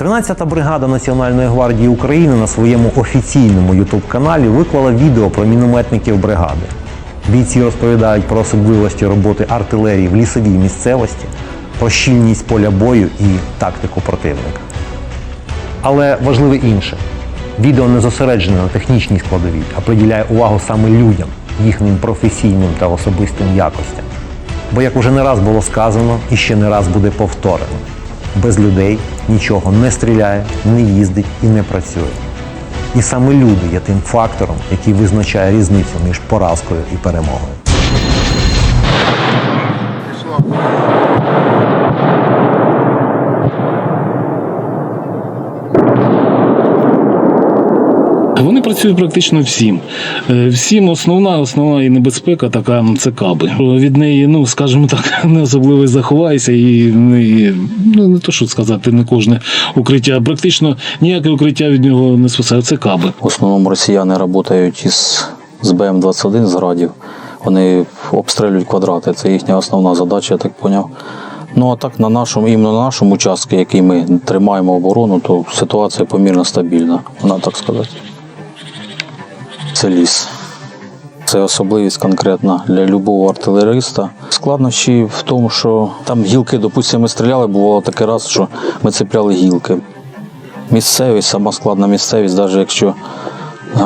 13-та бригада Національної гвардії України на своєму офіційному ютуб-каналі виклала відео про мінометників бригади. Бійці розповідають про особливості роботи артилерії в лісовій місцевості, про щільність поля бою і тактику противника. Але важливе інше. Відео не зосереджене на технічній складовій, а приділяє увагу саме людям, їхнім професійним та особистим якостям. Бо, як уже не раз було сказано і ще не раз буде повторено, без людей нічого не стріляє, не їздить і не працює. І саме люди є тим фактором, який визначає різницю між поразкою і перемогою. Вони працюють практично всім. Е, Всім основна, основна і небезпека така це каби. Від неї, ну скажімо так, не особливо заховайся, і не, ну не то що сказати, не кожне укриття. Практично ніяке укриття від нього не спасає. Це каби. В основному росіяни працюють із, з БМ-21 з градів. Вони обстрілюють квадрати. Це їхня основна задача, я так поняв. Ну а так на нашому, іменно на нашому участку, який ми тримаємо оборону, то ситуація помірно стабільна, вона так сказати. Це ліс. Це особливість конкретна для любого артилериста. Складнощі в тому, що там гілки, допустимо, ми стріляли, бувало таке раз, що ми цепляли гілки. Місцевість, сама складна місцевість, навіть якщо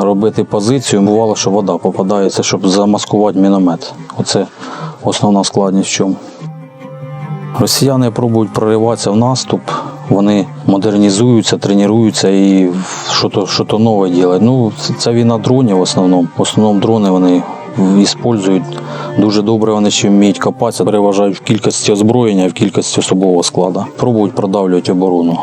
робити позицію, бувало, що вода попадається, щоб замаскувати міномет. Оце основна складність в чому. Росіяни пробують прориватися в наступ, вони модернізуються, тренуються і що-то, що-то нове роблять. Ну, це війна дронів в основному. В основному дрони вони використовують. Дуже добре вони ще вміють копатися, переважають в кількості озброєння, в кількості особового складу. Пробують продавлювати оборону.